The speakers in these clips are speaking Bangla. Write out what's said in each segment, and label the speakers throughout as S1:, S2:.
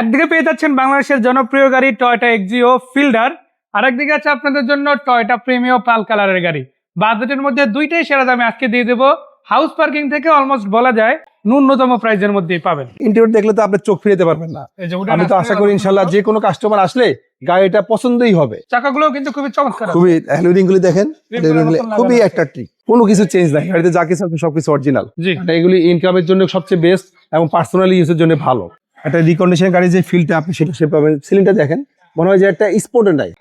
S1: একদিকে পেয়ে যাচ্ছেন বাংলাদেশের জনপ্রিয় গাড়ি টয়টা এক্সিও ফিল্ডার আরেকদিকে আছে আপনাদের জন্য টয়টা প্রিমিও পাল কালারের গাড়ি। বাজেটের মধ্যে দুইটাই সেরা দামে আজকে দিয়ে দেবো। হাউস পার্কিং থেকে অলমোস্ট বলা যায় ন্যূনতম প্রাইসের মধ্যেই পাবেন।
S2: ইন্টারভিউ দেখলে তো আপনি চোখ ফিরাতে পারবেন না। আমি তো আশা করি ইনশাল্লাহ যে কোনো কাস্টমার আসলে গাড়িটা পছন্দই হবে।
S1: চাকাগুলো কিন্তু খুবই চমৎকার
S2: খুবই হ্যালোরিং গুলি দেখেন খুবই। অ্যাট্রাক্টিভ কোনো কিছু চেঞ্জ নাই গাড়িতে যা কিছু আছে সবকিছু অরিজিনাল এগুলি ইনকামের জন্য সবচেয়ে বেস্ট এবং পার্সোনালি ইউজের জন্য ভালো। একটা রিকন্ডিশন গাড়ি যে ফিলটা আপনি সেটা সে পাবেন। সিলিংটা দেখেন মনে হয় যে একটা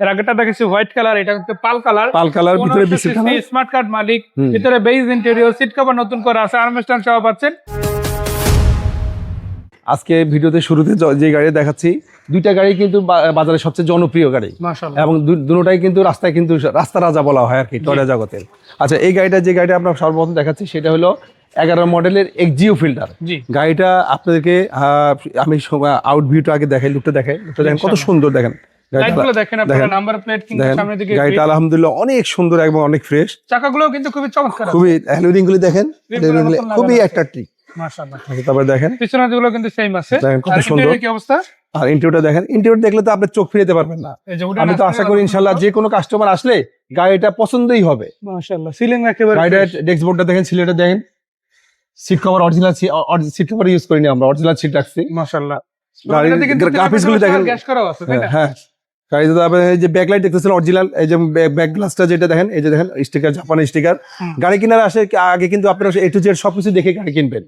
S1: এর আগেটা দেখেছি হোয়াইট কালার এটা হচ্ছে পাল কালার
S2: পাল কালার ভিতরে কালার
S1: স্মার্ট কার্ড মালিক ভিতরে বেজ ইন্টেরিয়র সিট কভার নতুন করা আছে আর্মস্টান সহ পাচ্ছেন।
S2: আজকে ভিডিওতে শুরুতে যে গাড়ি দেখাচ্ছি দুইটা গাড়ি কিন্তু বাজারে সবচেয়ে জনপ্রিয় গাড়ি। এবং দু- দুটোটাই কিন্তু রাস্তায় কিন্তু রাস্তা রাজা বলা হয় আর কি টয়টা জগতের। আচ্ছা এই গাড়িটা যে গাড়িটা আপনার সর্বপ্রথম দেখাচ্ছি সেটা হলো এগারো মডেলের এক্সিও ফিল্টার। গাড়িটা আপনাদেরকে আমি আউট ভিউটা আগে দেখাই লুকটা দেখাই। লুকটা দেখেন কত সুন্দর দেখেন। গাড়িটা আলহামদুলিল্লাহ অনেক সুন্দর এবং অনেক ফ্রেশ
S1: চাকাগুলো কিন্তু খুবই চমৎকার
S2: খুবই হ্যালোরিং গুলি দেখেন খুবই। তারপরে
S1: পিছনেরগুলো কিন্তু সেম আছে।
S2: কত সুন্দর।
S1: কি অবস্থা?
S2: আর ইন্টারভিউটা দেখেন ইন্টারভিউ দেখলে তো আপনি চোখ ফিরাতে পারবেন না। আমি তো আশা করি ইনশাল্লাহ যে কোনো কাস্টমার আসলে গাড়িটা পছন্দই হবে।
S1: মাশাআল্লাহ সিলিং একেবারে
S2: দেখেন সিলেটে দেখেন। Seat cover original seat cover use করিনি আমরা অরিজিনাল সিট রাখছি।
S1: মাশাআল্লাহ।
S2: গাড়িরগুলো দেখেন।
S1: গ্যাস করা আছে তাই না?
S2: হ্যাঁ গাড়িতে তো এই যে ব্যাকলাইট দেখতেছেন অরিজিনাল এই যে ব্যাক গ্লাসটা যেটা দেখেন এই যে দেখেন স্টিকার জাপানের স্টিকার গাড়ি কেনার আসে আগে কিন্তু আপনারা এ টু জেড সবকিছু দেখে গাড়ি কিনবেন।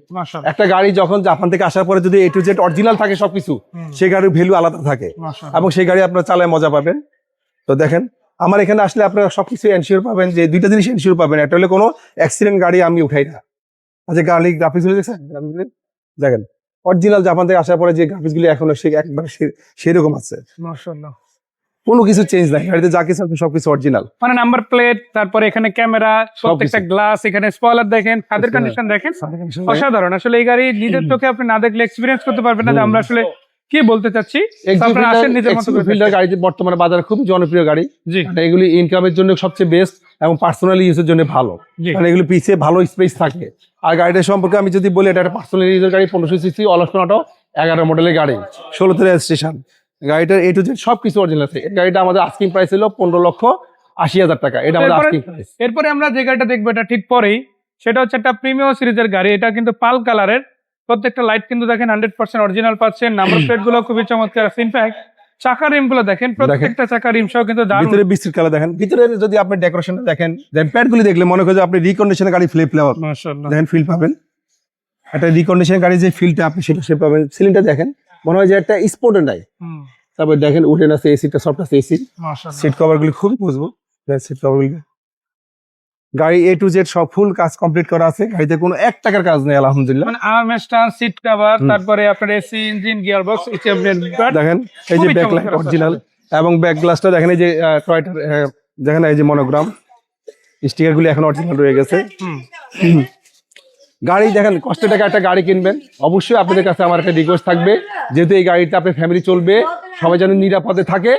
S2: একটা গাড়ি যখন জাপান থেকে আসার পরে যদি এ টু জেড অরিজিনাল থাকে সবকিছু। সেই গাড়ির ভ্যালু আলাদা থাকে। এবং সেই গাড়ি আপনারা চালায় মজা পাবেন। তো দেখেন আমার এখানে আসলে আপনারা সবকিছু এনশিওর পাবেন যে দুইটা জিনিস এনশিওর পাবেন। একটা হলে কোনো অ্যাক্সিডেন্ট গাড়ি আমি উঠাই না। আচ্ছা গাড়ি গ্রাফিক্সগুলো দেখছেন? Graphics দেখেন অরিজিনাল জাপান থেকে আসার পরে যে গ্রাফিক্সগুলো এখনও সে একবার সেরকম আছে।
S1: মাশাআল্লাহ।
S2: কোনো কিছু চেঞ্জ নাই। গাড়িতে যা কিছু আছে সবকিছু অরিজিনাল
S1: মানে নাম্বার প্লেট তারপরে এখানে ক্যামেরা প্রত্যেকটা গ্লাস এখানে স্পয়লার দেখেন
S2: আচ্ছা।
S1: কন্ডিশন দেখেন। অসাধারণ। আসলে এই গাড়ি নিজের চোখে আপনি না দেখলে এক্সপিরিয়েন্স করতে পারবেন না। যে আমরা আসলে কি বলতে চাচ্ছি? আপনারা আসেন নিজের মতো
S2: ফিল্ডার গাড়িতে বর্তমানে বাজারে খুবই জনপ্রিয় গাড়ি।
S1: জি।
S2: মানে এগুলি ইনকামের জন্য সবচেয়ে বেস্ট এবং পার্সোনালি ইউজের জন্য ভালো। কারণ এগুলো পিছে ভালো স্পেস থাকে। আর গাড়িটা সম্পর্কে আমি যদি বলি এটা একটা পার্সোনাল ইউজের গাড়ি পনেরোশো সিসি অলসন অটো এগারো মডেলের গাড়ি ষোলোতে রেজিস্ট্রেশন গাড়িটার এ টু জেড সব কিছু অরিজিনাল আছে। এই গাড়িটা আমাদের আস্কিং প্রাইস হলো পনেরো লক্ষ আশি হাজার টাকা। এটা আমাদের আস্কিং প্রাইস
S1: এরপরে আমরা যে গাড়িটা দেখব এটা ঠিক পরেই। সেটা হচ্ছে একটা প্রিমিয়াম সিরিজের গাড়ি। এটা কিন্তু পাল কালারের প্রত্যেকটা লাইট কিন্তু দেখেন হান্ড্রেড পার্সেন্ট অরিজিনাল পাচ্ছেন নাম্বার প্লেটগুলো খুবই চমৎকার। আছে ইনফ্যাক্ট চাকা রিমগুলো দেখেন। প্রত্যেকটা চাকা রিম সহ কিন্তু
S2: ভিতরে বিস্তির দেখেন। ভিতরে যদি আপনি ডেকোরেশন দেখেন দেন প্যাডগুলি দেখলে মনে করেন আপনি রিকন্ডিশনের গাড়ি ফ্লিপ ফ্লেওয়ার দেখেন ফিল পাবেন। একটা রিকন্ডিশন গাড়ি যে ফিলটা আপনি সেটা সে পাবেন। সিলিংটা দেখেন মনে হয় যে একটা স্পোর্ট নাই তারপর দেখেন উঠেন আছে এসিটা সফট আছে এসি সিট কভার গুলি খুবই বুঝব সিট কভার গুলি গাড়ি এ টু জেড সব ফুল কাজ কমপ্লিট করা আছে গাড়িতে কোনো এক টাকার কাজ নেই আলহামদুলিল্লাহ।
S1: মানে আর্ম সিট কভার তারপরে আপনার এসি ইঞ্জিন গিয়ার বক্স
S2: দেখেন এই যে
S1: খুবই
S2: ব্যাক লাইট অরিজিনাল এবং ব্যাক গ্লাসটা দেখেন এই যে টয়টার দেখেন এই যে মনোগ্রাম স্টিকার গুলি এখন অরিজিনাল রয়ে গেছে। গাড়ি দেখেন কষ্টের টাকা একটা গাড়ি কিনবেন। অবশ্যই আপনাদের কাছে আমার একটা রিকোয়েস্ট থাকবে যেহেতু এই গাড়িতে আপনার ফ্যামিলি চলবে সবাই যেন নিরাপদে থাকে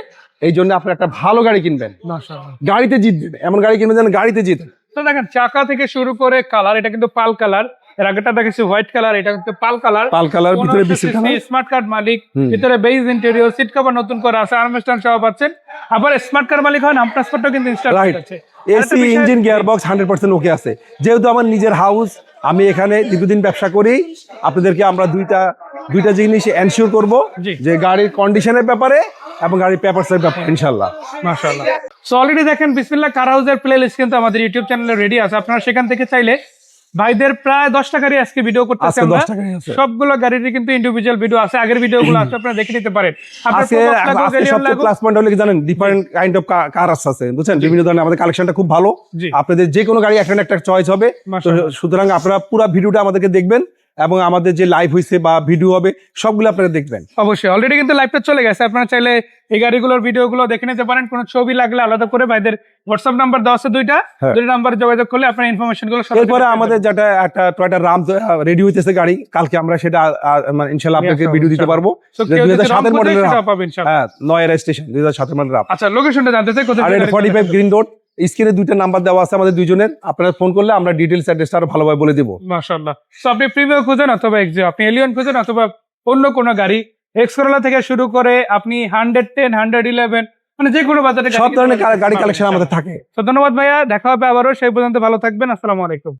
S2: এই জন্য আপনার একটা ভালো গাড়ি কিনবেন। গাড়িতে জিতবেন এমন গাড়ি কিনবেন যেন গাড়িতে জিতেন।
S1: তো দেখেন চাকা থেকে শুরু করে কালার এটা কিন্তু পাল কালারের আগেটা দেখেছি হোয়াইট কালার এটা কিন্তু পাল কালার
S2: পাল কালার ভিতরে
S1: স্মার্ট কার্ড মালিক ভিতরে বেজ ইন্টেরিয়র সিট কভার নতুন করা আছে সহ পাচ্ছেন। আবার স্মার্ট কার্ড মালিক নাম ট্রান্সপোর্টও কিন্তু ইনস্টল আছে
S2: AC engine gearbox hundred percent okay আছে। যেহেতু আমার নিজের হাউস আমি এখানে দীর্ঘদিন ব্যবসা করি আপনাদেরকে আমরা দুইটা দুইটা জিনিস এনশিওর করব যে গাড়ির কন্ডিশনের ব্যাপারে এবং গাড়ির পেপারসের ব্যাপারে ইনশাল্লাহ
S1: মাশাআল্লাহ। সো অলরেডি দেখেন বিসমিল্লাহ কার হাউসের প্লে লিস্ট কিন্তু আমাদের ইউটিউব চ্যানেলে রেডি আছে। আপনারা সেখান থেকে চাইলে ভাইদের প্রায় দশটা গাড়ি আজকে ভিডিও করতেছি আমরা। সবগুলো গাড়িরই কিন্তু ইন্ডিভিজুয়াল ভিডিও আছে। আগের ভিডিওগুলো আছে আপনারা দেখে নিতে পারেন।
S2: আজকে সবচেয়ে প্লাস পয়েন্ট হলে কি জানেন? ডিফারেন্ট কাইন্ড অফ কার আছে বুঝছেন? বিভিন্ন ধরনের আমাদের কালেকশনটা খুব ভালো। আপনাদের যে কোনো গাড়ি একটা একটা চয়েস হবে। সুতরাং আপনারা পুরো ভিডিওটা আমাদেরকে দেখবেন। এবং আমাদের যে লাইভ হয়েছে বা ভিডিও হবে সবগুলো আপনারা দেখবেন।
S1: অবশ্যই অলরেডি কিন্তু লাইভটা চলে গেছে। আপনারা চাইলে এই গাড়িগুলোর ভিডিওগুলো দেখে নিতে পারেন। কোনো ছবি লাগলে আলাদা করে ভাইদের হোয়াটসঅ্যাপ নাম্বার দেওয়া আছে দুইটা।
S2: হ্যাঁ।
S1: দুই নাম্বারে যোগাযোগ করলে আপনার ইনফরমেশনগুলো
S2: এরপরে আমাদের যেটা একটা টয়টা রাম রেডি হইতেছে গাড়ি কালকে আমরা সেটা মানে ইনশাল্লাহ আপনাকে ভিডিও দিতে পারব।
S1: যদি
S2: 2007
S1: রংপুর
S2: মডেলের
S1: ইনশাআল্লাহ।
S2: হ্যাঁ নয় স্টেশন দুই হাজার সাতের মডেল
S1: আচ্ছা লোকেশনটা জানতে চাই কোথায়
S2: ফর্টি ফাইভ গ্রিন রোড স্ক্রিনে দুইটা নাম্বার দেওয়া আছে আমাদের দুইজনের। আপনারা ফোন করলে আমরা ডিটেলস অ্যাড্রেসটা আরও ভালোভাবে বলে দিব।
S1: মাশাআল্লাহ। সো আপনি প্রিমিয়াম খুঁজেন অথবা এক্সিও আপনি এলিয়ন খুঁজেন অথবা অন্য কোনো গাড়ি। এক্সকোরোলা থেকে শুরু করে আপনি হান্ড্রেড টেন হান্ড্রেড ইলেভেন মানে যে কোনো বাজারে
S2: সব ধরনের গাড়ি কালেকশন আমাদের থাকে।
S1: তো ধন্যবাদ ভাইয়া। দেখা হবে আবারও। সেই পর্যন্ত ভালো থাকবেন। আসসালামু আলাইকুম।